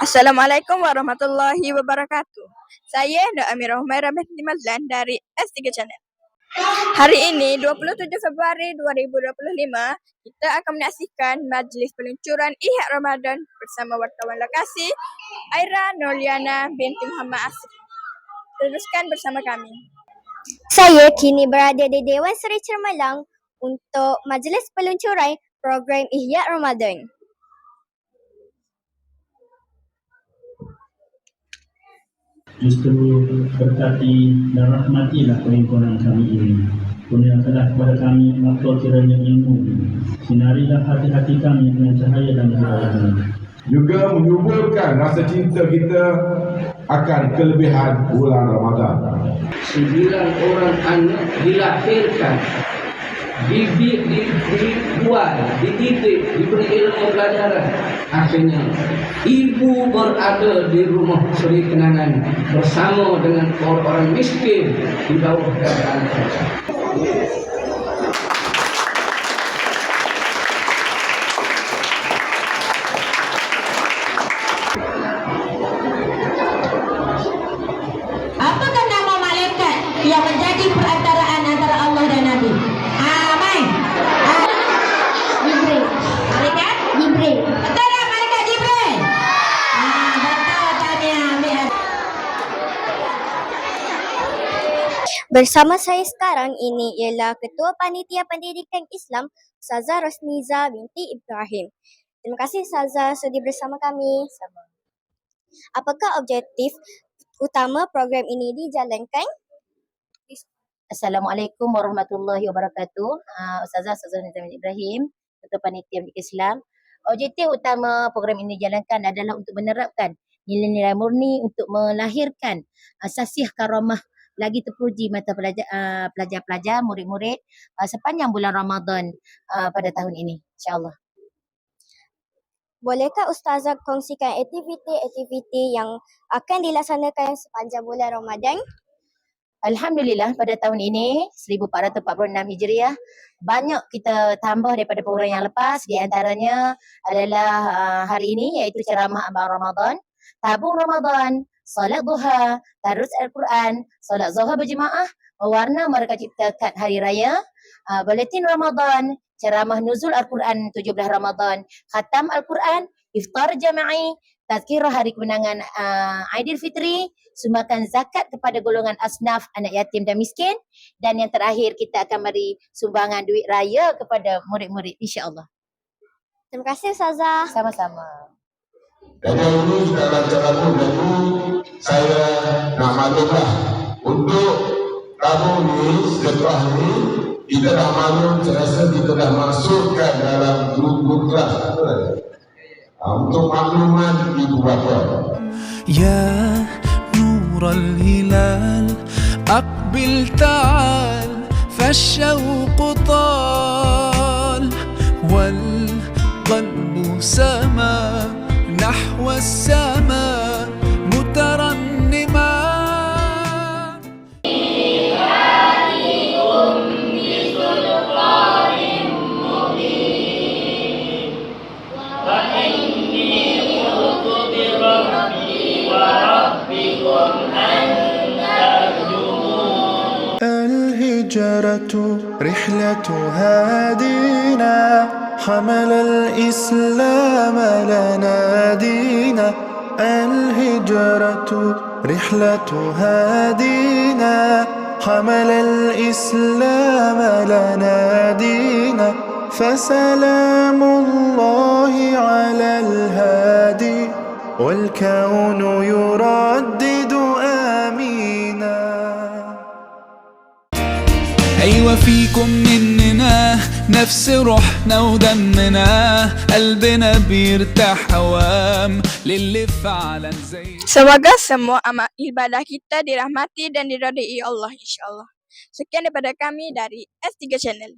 Assalamualaikum warahmatullahi wabarakatuh. Saya Nur Amirah Humairah binti Mazlan dari S3 Channel. Hari ini 27 Februari 2025 kita akan menyaksikan majlis peluncuran Ihya Ramadan bersama wartawan lokasi Aira Nurliana binti Muhammad Asri. Teruskan bersama kami. Saya kini berada di Dewan Seri Cermelang untuk majlis peluncuran program Ihya Ramadan. Justru berkati dan rahmatilah perhimpunan kami ini. Kurniakanlah kepada kami makhluk kiranya ilmu. Sinarilah hati-hati kami dengan cahaya dan kebaikan. juga menyuburkan rasa cinta kita akan kelebihan bulan Ramadan. sembilan orang anak dilahirkan di, dibuat, dididik, diberi ilmu pelajaran. Akhirnya, ibu berada di rumah Seri Kenangan bersama dengan orang-orang miskin di bawah keadaan Bersama saya sekarang ini ialah Ketua Panitia Pendidikan Islam Ustazah Rosniza binti Ibrahim. Terima kasih Ustazah sudi bersama kami. Sama. Apakah objektif utama program ini dijalankan? Assalamualaikum warahmatullahi wabarakatuh. Uh, Ustazah Ustazah Nizam Ibrahim, Ketua Panitia Pendidikan Islam. Objektif utama program ini dijalankan adalah untuk menerapkan nilai-nilai murni untuk melahirkan asasih karamah lagi terpuji mata pelajar uh, pelajar-pelajar, murid-murid uh, sepanjang bulan Ramadan uh, pada tahun ini. InsyaAllah. Bolehkah Ustazah kongsikan aktiviti-aktiviti yang akan dilaksanakan sepanjang bulan Ramadan? Alhamdulillah pada tahun ini 1446 Hijriah banyak kita tambah daripada program yang lepas di antaranya adalah uh, hari ini iaitu ceramah abang Ramadan, tabung Ramadan, solat duha, tarus Al-Quran, solat zuhur berjemaah, mewarna mereka ciptakan hari raya, uh, buletin Ramadan, ceramah nuzul Al-Quran 17 Ramadan, khatam Al-Quran, iftar jama'i, tazkirah hari kemenangan uh, Aidilfitri, sumbangan zakat kepada golongan asnaf, anak yatim dan miskin dan yang terakhir kita akan beri sumbangan duit raya kepada murid-murid insya-Allah. Terima kasih Ustazah. Sama-sama. Dan yang ini sudah lancar aku dan itu saya nak maklumlah untuk kamu ni setelah ni kita dah maklum saya rasa kita dah masukkan dalam grup-grup kelas ha, untuk makluman ibu bapa. يا نور الهلال أقبل تعال فالشوق السماء مترنما. الهجرة رحلة هادينا. حمل الإسلام لنا دينا الهجرة رحلة هادينا حمل الإسلام لنا دينا فسلام الله على الهادي والكون يردد آمينا. أيوة فيكم مننا نفس روحنا ودمنا قلبنا بيرتاح هوام للي فعلا زي Semoga semua amal ibadah kita dirahmati dan diridai Allah insyaAllah. Sekian daripada kami dari S3 Channel.